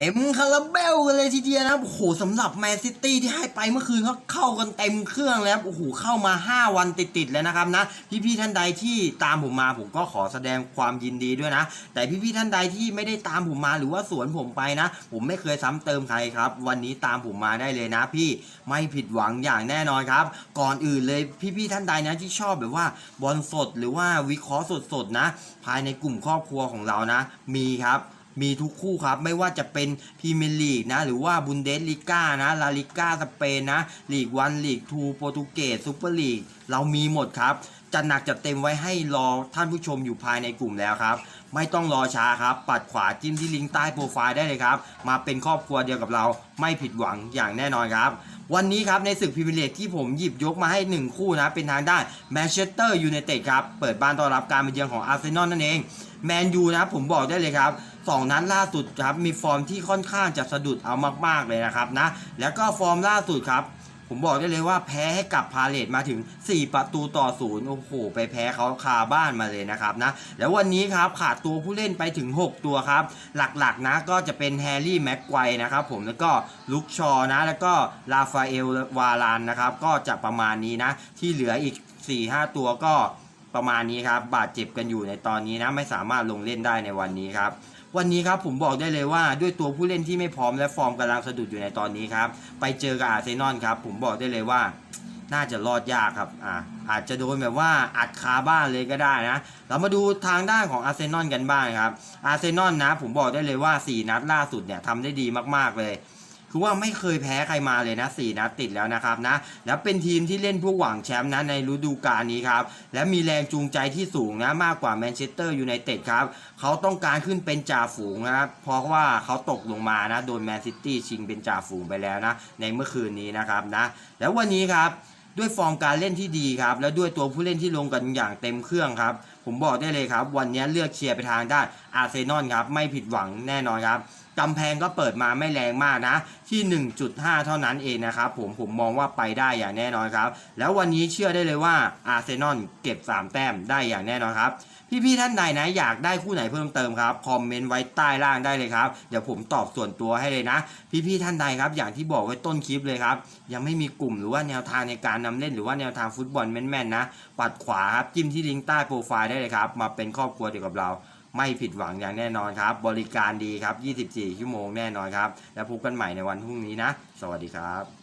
เอ็มคาราเบลกันเลยทีเดียวนะครับ โอ้โหสำหรับแมนซิตี้ที่ให้ไปเมื่อคืนเขาเข้ากันเต็มเครื่องแล้ว โอ้โห เข้ามา 5 วันติดๆแล้วนะครับนะ พี่ๆท่านใดที่ตามผมมาผมก็ขอแสดงความยินดีด้วยนะ แต่พี่ๆท่านใดที่ไม่ได้ตามผมมาหรือว่าสวนผมไปนะ ผมไม่เคยซ้ำเติมใครครับ วันนี้ตามผมมาได้เลยนะ พี่ไม่ผิดหวังอย่างแน่นอนครับ ก่อนอื่นเลยพี่ๆท่านใดนะที่ชอบแบบว่าบอลสดหรือว่าวิเคราะห์สดๆนะ ภายในกลุ่มครอบครัวของเรานะ มีครับ มีทุกคู่ครับ ไม่ว่าจะเป็นพรีเมียร์ลีกนะ หรือว่าบุนเดสลิก้านะลาลิก้าสเปนนะลีกวันลีกทูโปรตุเกสซูเปอร์ลีกเรามีหมดครับจะหนักจะเต็มไว้ให้รอท่านผู้ชมอยู่ภายในกลุ่มแล้วครับ ไม่ต้องรอช้าครับ ปัดขวาจิ้มที่ลิงก์ใต้โปรไฟล์ได้เลยครับ มาเป็นครอบครัวเดียวกับเราไม่ผิดหวังอย่างแน่นอนครับ วันนี้ครับในศึกพรีเมียร์ลีกที่ผมหยิบยกมาให้ 1 คู่นะ เป็นทางด้านแมนเชสเตอร์ยูไนเต็ดครับ เปิดบ้านต้อนรับการมาเยือนของอาร์เซนอลนั่นเองแมนยูนะผมบอกได้เลยครับ สองนัดล่าสุดครับมีฟอร์มที่ค่อนข้างจะสะดุดเอามาก ๆ เลยนะครับนะแล้วก็ฟอร์มล่าสุดครับ ผมบอกได้เลยว่าแพ้ให้กับพาเลตมาถึง 4 ประตูต่อศูนย์โอ้โหไปแพ้เขาคาบ้านมาเลยนะครับนะแล้ววันนี้ครับขาดตัวผู้เล่นไปถึง 6 ตัวครับ หลักๆนะก็จะเป็นแฮร์รี่แม็กไกวนะครับผมแล้วก็ลุกชอนะ แล้วก็ลาฟาเอลวารานนะครับก็จะประมาณนี้นะ ที่เหลืออีก 4-5 ตัวก็ประมาณนี้ครับ บาดเจ็บกันอยู่ในตอนนี้นะ ไม่สามารถลงเล่นได้ในวันนี้ครับ วันนี้ครับผมบอกได้เลยว่าด้วยตัวผู้เล่นที่ไม่พร้อมและฟอร์มกำลังสะดุดอยู่ในตอนนี้ครับ ไปเจอกับอาร์เซนอลครับ ผมบอกได้เลยว่า น่าจะรอดยากครับอ่าอาจจะโดนแบบว่าอัดคาบ้านเลยก็ได้นะ เรามาดูทางด้านของอาร์เซนอลกันบ้างครับอาร์เซนอลนะ ผมบอกได้เลยว่า 4 นัดล่าสุดเนี่ยทำได้ดีมากๆเลย คือว่าไม่เคยแพ้ใครมาเลยนะ4นัดติดแล้วนะครับนะแล้วเป็นทีมที่เล่นเพื่อหวังแชมป์นะในฤดูกาลนี้ครับและมีแรงจูงใจที่สูงนะมากกว่าแมนเชสเตอร์ยูไนเต็ดครับเขาต้องการขึ้นเป็นจ่าฝูงนะครับเพราะว่าเขาตกลงมานะโดนแมนซิตี้ชิงเป็นจ่าฝูงไปแล้วนะในเมื่อคืนนี้นะครับนะแล้ววันนี้ครับด้วยฟอร์มการเล่นที่ดีครับ แล้วด้วยตัวผู้เล่นที่ลงกันอย่างเต็มเครื่องครับ ผมบอกได้เลยครับ วันนี้เลือกเชียร์ไปทางด้านอาร์เซนอลครับ ไม่ผิดหวังแน่นอนครับกำแพงก็เปิดมาไม่แรงมากนะ ที่ 1.5 เท่านั้นเองนะครับผมผมมองว่าไปได้อย่างแน่นอนครับ แล้ววันนี้เชื่อได้เลยว่าอาร์เซนอลเก็บ 3 แต้มได้อย่างแน่นอนครับ พี่ๆท่านใดนะอยากได้คู่ไหนเพิ่มเติมครับ คอมเมนต์ไว้ใต้ล่างได้เลยครับ เดี๋ยวผมตอบส่วนตัวให้เลยนะ พี่ๆท่านใดครับ อย่างที่บอกไว้ต้นคลิปเลยครับ ยังไม่มีกลุ่มหรือว่าแนวทางในการนำเล่นหรือว่าแนวทางฟุตบอลแม่นๆนะ ปัดขวาครับจิ้มที่ลิงก์ใต้โปรไฟล์ได้เลยครับ มาเป็นครอบครัวเดียวกับเรา ไม่ผิดหวังอย่างแน่นอนครับ บริการดีครับ 24 ชั่วโมงแน่นอนครับ แล้วพบกันใหม่ในวันพรุ่งนี้นะ สวัสดีครับ